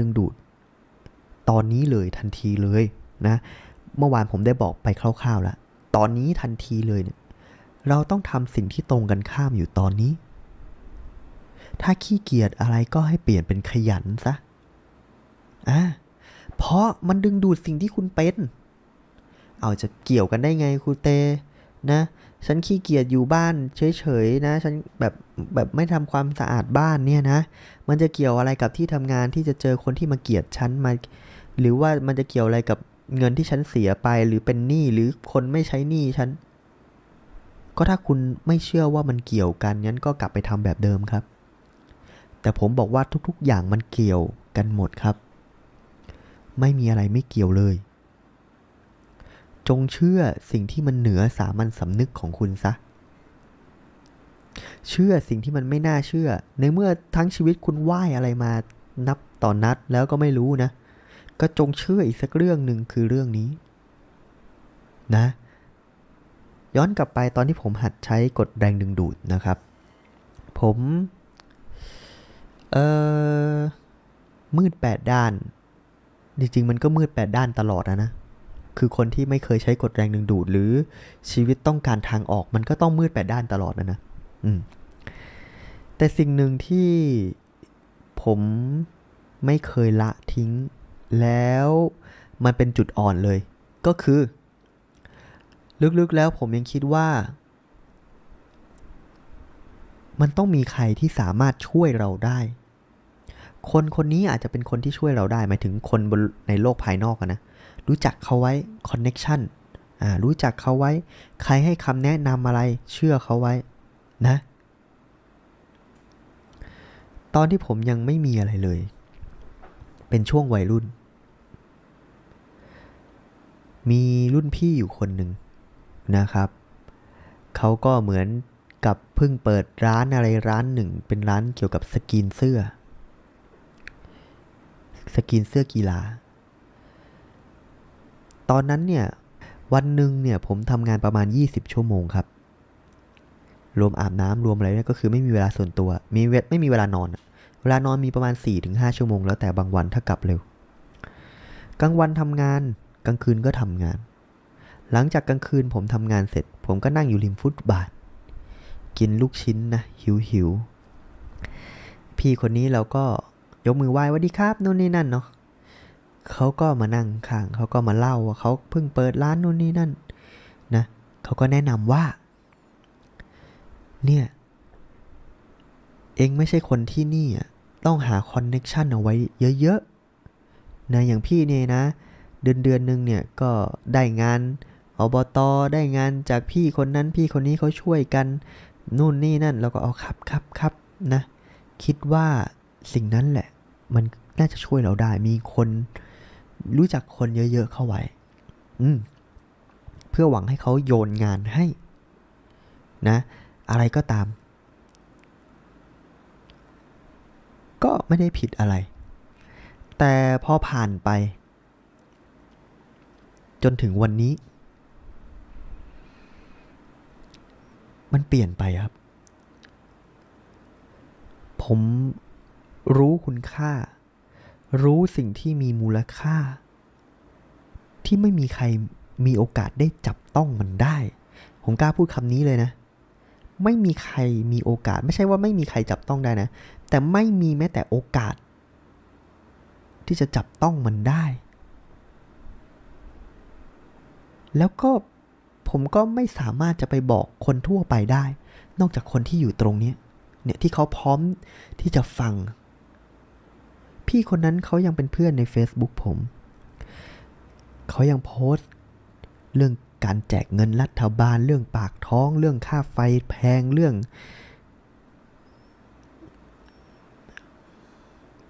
ดึงดูด ตอนนี้เลยทันทีเลยนะ เมื่อวานผมได้บอกไปคร่าวๆแล้ว ตอนนี้ทันทีเลยเนี่ย เราต้องทำสิ่งที่ตรงกันข้ามอยู่ตอนนี้ ถ้าขี้เกียจอะไรก็ให้เปลี่ยนเป็นขยันซะ อะเพราะมันดึงดูดสิ่งที่คุณเป็น เอาจะเกี่ยวกันได้ไงครูเต นะ ฉันขี้เกียจอยู่บ้านเฉยๆนะ ฉันแบบแบบไม่ทำความสะอาดบ้านเนี่ยนะ มันจะเกี่ยวอะไรกับที่ทำงานที่จะเจอคนที่มาเกลียดฉันมา หรือว่ามันจะเกี่ยวอะไรกับเงินที่ฉันเสียไปหรือเป็นหนี้หรือคนไม่ใช้หนี้ฉัน ก็ถ้าคุณไม่เชื่อว่ามันเกี่ยวกันงั้นก็กลับไปทำแบบเดิมครับ แต่ผมบอกว่าทุกๆอย่างมันเกี่ยวกันหมดครับ ไม่มีอะไรไม่เกี่ยวเลย จงเชื่อสิ่งที่มันเหนือสามัญสำนึกของคุณซะ เชื่อสิ่งที่มันไม่น่าเชื่อ ในเมื่อทั้งชีวิตคุณไหว้อะไรมานับต่อนนัดแล้วก็ไม่รู้นะ ก็จงเชื่ออีกสักเรื่องหนึ่งคือเรื่องนี้ นะ ย้อนกลับไปตอนที่ผมหัดใช้กฎแรงดึงดูดนะครับ ผม เออมืดแปดด้าน จริงๆ มันก็มืดแปดด้านตลอดอะนะ คือคนที่ไม่เคยใช้กฎแรงดึงดูด หรือชีวิตต้องการทางออกมันก็ต้องมืดแปดด้านตลอดนะนะอืมแต่สิ่งหนึ่งที่ผมไม่เคยละทิ้ง แล้วมันเป็นจุดอ่อนเลย ก็คือ ลึกๆแล้วผมยังคิดว่า มันต้องมีใครที่สามารถช่วยเราได้ คนคนนี้อาจจะเป็นคนที่ช่วยเราได้หมายถึงคนบนในโลกภายนอกนะ รู้จักเขาไว้ connection อ่ารู้จักเขาไว้ ใครให้คำแนะนำอะไรเชื่อเขาไว้นะ ตอนที่ผมยังไม่มีอะไรเลย เป็นช่วงวัยรุ่น มีรุ่นพี่อยู่คนหนึ่งนะครับ เขาก็เหมือนกับเพิ่งเปิดร้านอะไรร้านหนึ่ง เป็นร้านเกี่ยวกับสกรีนเสื้อ สกรีนเสื้อกีฬา ตอนนั้นเนี่ยวันหนึ่งเนี่ยผมทำงานประมาณ 20 ชั่วโมงครับ รวมอาบน้ำรวมอะไรเนี่ยก็คือไม่มีเวลาส่วนตัว มีเวทไม่มีเวลานอน เวลานอนมีประมาณ 4-5 ชั่วโมง แล้วแต่บางวันถ้ากลับเร็ว กลางวันทำงาน กลางคืนก็ทำงาน หลังจากกลางคืนผมทำงานเสร็จ ผมก็นั่งอยู่ริมฟุตบาท กินลูกชิ้นนะ หิวหิวพี่คนนี้เราก็ยกมือไหว้วัสดีครับนู่นนี่นั่นเนาะ เขาก็มานั่งข้างเขาก็มาเล่าว่าเขาเพิ่งเปิดร้านนู่นนี่นั่นนะเขาก็แนะนำว่า เนี่ย เองไม่ใช่คนที่นี่อะต้องหาคอนเน็กชันเอาไว้เยอะๆนะอย่างพี่เนี่ยนะ เดือนเดือนหนึ่งเนี่ยก็ได้งานอบตได้งานจากพี่คนนั้นพี่คนนี้เขาช่วยกันนู่นนี่นั่น แล้วก็เอาครับครับครับนะ คิดว่าสิ่งนั้นแหละ มันน่าจะช่วยเราได้มีคน รู้จักคนเยอะๆเข้าไว้ อืม เพื่อหวังให้เขาโยนงานให้ นะ อะไรก็ตาม ก็ไม่ได้ผิดอะไร แต่พอผ่านไป จนถึงวันนี้ มันเปลี่ยนไปครับ ผมรู้คุณค่า รู้สิ่งที่มีมูลค่า ที่ไม่มีใครมีโอกาสได้จับต้องมันได้ ผมกล้าพูดคำนี้เลยนะ ไม่มีใครมีโอกาส ไม่ใช่ว่าไม่มีใครจับต้องได้นะ แต่ไม่มีแม้แต่โอกาส ที่จะจับต้องมันได้ แล้วก็ผมก็ไม่สามารถจะไปบอกคนทั่วไปได้ นอกจากคนที่อยู่ตรงนี้เนี่ยที่เขาพร้อมที่จะฟัง พี่คนนั้นเขายังเป็นเพื่อนใน Facebook ผม เขายังโพสต์ เรื่องการแจกเงินรัฐบาล เรื่องปากท้อง เรื่องค่าไฟแพงเรื่อง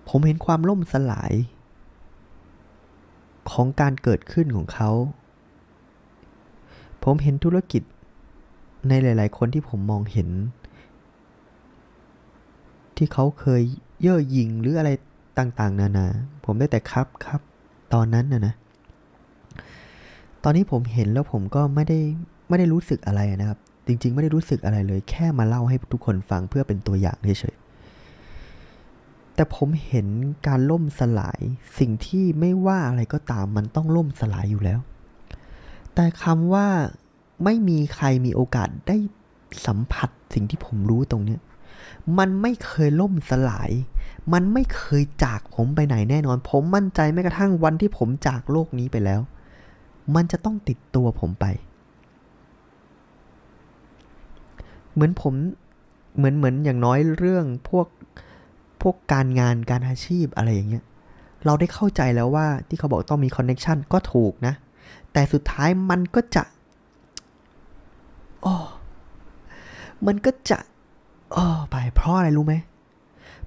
ผมเห็นความล่มสลาย ของการเกิดขึ้นของเขา ผมเห็นธุรกิจในหลาย ๆ คนที่ผมมองเห็น ที่เขาเคยเย่อหยิ่งหรืออะไร ต่างๆ นานา ผมได้แต่ครับครับ ตอนนั้นนะนะ ตอนนี้ผมเห็นแล้วผมก็ไม่ได้ไม่ได้รู้สึกอะไรนะครับ จริง ๆ ไม่ได้รู้สึกอะไรเลย แค่มาเล่าให้ทุกคนฟังเพื่อเป็นตัวอย่างเฉยๆ แต่แต่ผมเห็นการล่มสลายสิ่งที่ไม่ว่าอะไรก็ตามมันต้องล่มสลายอยู่แล้ว แต่คำว่าไม่มีใครมีโอกาสได้สัมผัสสิ่งที่ผมรู้ตรงเนี้ย มันไม่เคยล่มสลาย มันไม่เคยจากผมไปไหนแน่นอน ผมมั่นใจแม้กระทั่งวันที่ผมจากโลกนี้ไปแล้ว มันจะต้องติดตัวผมไป เหมือนผมเหมือนเหมือนอย่างน้อยเรื่องพวกพวกการงานการอาชีพอะไรอย่างเงี้ยเราได้เข้าใจแล้วว่าที่เขาบอกต้องมีคอนเน็ชันก็ถูกนะ แต่สุดท้ายมันก็จะอ๋อมันก็จะ อ๋อไปเพราะอะไรรู้ไหม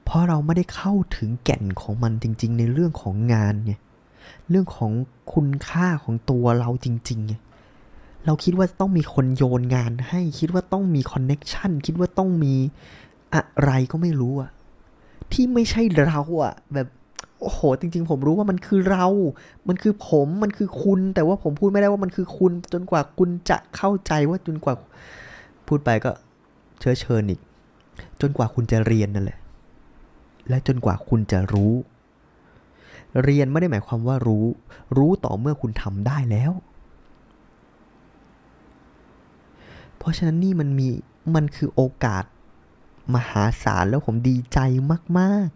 เพราะเราไม่ได้เข้าถึงแก่นของมันจริง ๆ ในเรื่องของงานไง เรื่องของคุณค่าของตัวเราจริงๆไงเราคิดว่าต้องมีคนโยนงานให้คิดว่าต้องมีคอนเน็ชันคิดว่าต้องมีอะไรก็ไม่รู้อะที่ไม่ใช่เราอะแบบโอ้โห จริง ๆ ผมรู้ว่ามันคือเรา มันคือผม มันคือคุณ แต่ว่าผมพูดไม่ได้ว่ามันคือคุณ จนกว่าคุณจะเข้าใจว่าจนกว่า พูดไปก็เชื้อเชิญอีก จนกว่าคุณจะเรียนนั่นแหละ และจนกว่าคุณจะรู้ เรียนไม่ได้หมายความว่ารู้ รู้ต่อเมื่อคุณทำได้แล้ว เพราะฉะนั้นนี่มันมีมันคือโอกาสมหาศาลแล้วผมดีใจมาก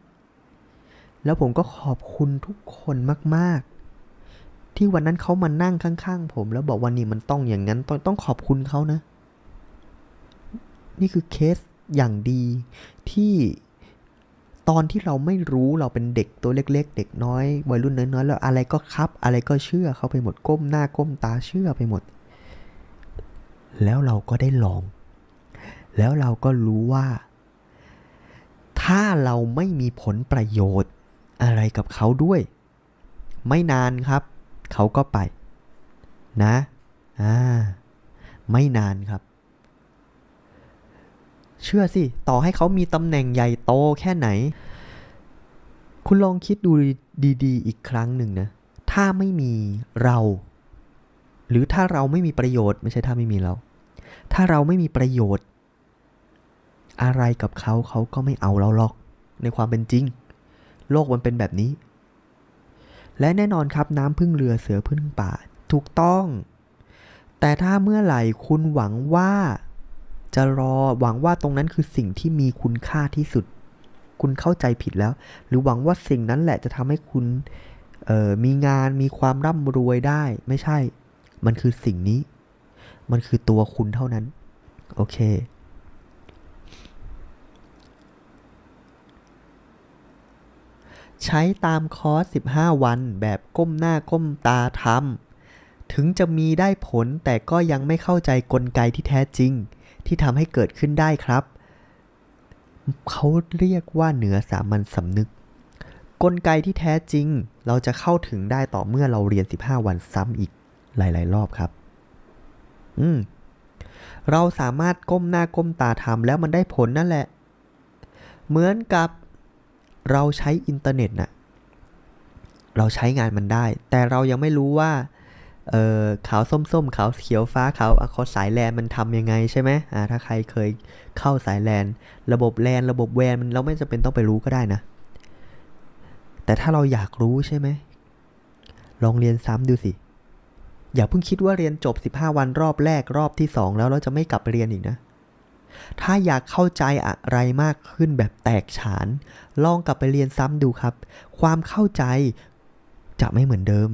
ๆ แล้วผมก็ขอบคุณทุกคนมากๆ ที่วันนั้นเขามานั่งข้างๆ ผม แล้วบอกว่านี่มันต้องอย่างนั้นต้องต้องขอบคุณเขานะ นี่คือเคส อย่างดีที่ตอนที่เราไม่รู้เราเป็นเด็กตัวเล็ก ๆ เด็กน้อยวัยรุ่นน้อยๆแล้วอะไรก็ครับ อะไรก็เชื่อเขาไปหมดก้มหน้าก้มตาเชื่อไปหมด แล้วเราก็ได้ลอง แล้วเราก็รู้ว่า ถ้าเราไม่มีผลประโยชน์อะไรกับเขาด้วย ไม่นานครับ เขาก็ไป นะอ่าไม่นานครับ เชื่อสิ ต่อให้เขามีตำแหน่งใหญ่โตแค่ไหน คุณลองคิดดูดีๆ อีกครั้งหนึ่งนะ ถ้าไม่มีเรา หรือถ้าเราไม่มีประโยชน์ไม่ใช่ถ้าไม่มีเรา ถ้าเราไม่มีประโยชน์ อะไรกับเขาเขาก็ไม่เอาเราหรอก ในความเป็นจริง โลกมันเป็นแบบนี้ และแน่นอนครับน้ำพึ่งเรือเสือพึ่งป่า ถูกต้อง แต่ถ้าเมื่อไหร่คุณหวังว่า จะรอหวังว่าตรงนั้นคือสิ่งที่มีคุณค่าที่สุด คุณเข้าใจผิดแล้ว หรือหวังว่าสิ่งนั้นแหละจะทำให้คุณมีงานมีความร่ำรวยได้ ไม่ใช่ มันคือสิ่งนี้ มันคือตัวคุณเท่านั้น โอเค ใช้ตามคอร์ส15 วันแบบก้มหน้าก้มตาทำถึงจะมีได้ผลแต่ก็ยังไม่เข้าใจกลไกที่แท้จริง ที่ทำให้เกิดขึ้นได้ครับ เขาเรียกว่าเหนือสามัญสำนึก กลไกที่แท้จริง เราจะเข้าถึงได้ต่อเมื่อเราเรียน 15 วันซ้ำอีกหลาย ๆ รอบครับ อืม เราสามารถก้มหน้าก้มตาทำแล้วมันได้ผลนั่นแหละ เหมือนกับเราใช้อินเทอร์เน็ตน่ะเราใช้งานมันได้ แต่เรายังไม่รู้ว่า เออขาวส้มๆขาวเขียวฟ้าขาวเขาสายแลนมันทำยังไงใช่ไหมอ่าถ้าใครเคยเข้าสายแลนระบบแลนระบบแวนมันเราไม่จำเป็นต้องไปรู้ก็ได้นะ แต่ถ้าเราอยากรู้ใช่ไหมลองเรียนซ้ำดูสิ อย่าเพิ่งคิดว่าเรียนจบ 15 วันรอบแรกรอบที่ 2 แล้วเราจะไม่กลับไปเรียนอีกนะ ถ้าอยากเข้าใจอะไรมากขึ้นแบบแตกฉาน ลองกลับไปเรียนซ้ำดูครับ ความเข้าใจจะไม่เหมือนเดิม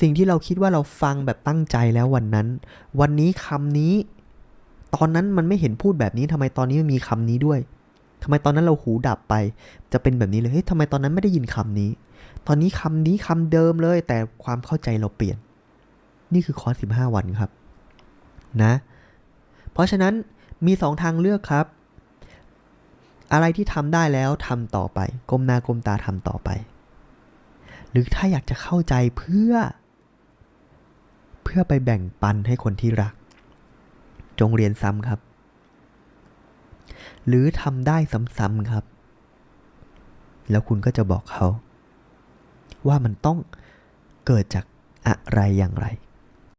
สิ่งที่เราคิดว่าเราฟังแบบตั้งใจแล้ววันนั้น วันนี้คำนี้ ตอนนั้นมันไม่เห็นพูดแบบนี้ทำไมตอนนี้มันมีคำนี้ด้วยทำไมตอนนั้นเราหูดับไป จะเป็นแบบนี้เลยเฮ้ยทำไมตอนนั้นไม่ได้ยินคำนี้ ตอนนี้คำนี้คำเดิมเลย แต่ความเข้าใจเราเปลี่ยน นี่คือคอร์ส15 วันครับ นะ เพราะฉะนั้นมีสองทางเลือกครับ อะไรที่ทำได้แล้วทำต่อไปก้มหน้าก้มตาทำต่อไป หรือถ้าอยากจะเข้าใจเพื่อ พื่อไปแบ่งปันให้คนที่รัก จงเรียนซ้ำครับ หรือทำได้ซ้ำๆครับ แล้วคุณก็จะบอกเขา ว่ามันต้องเกิดจากอะไรอย่างไร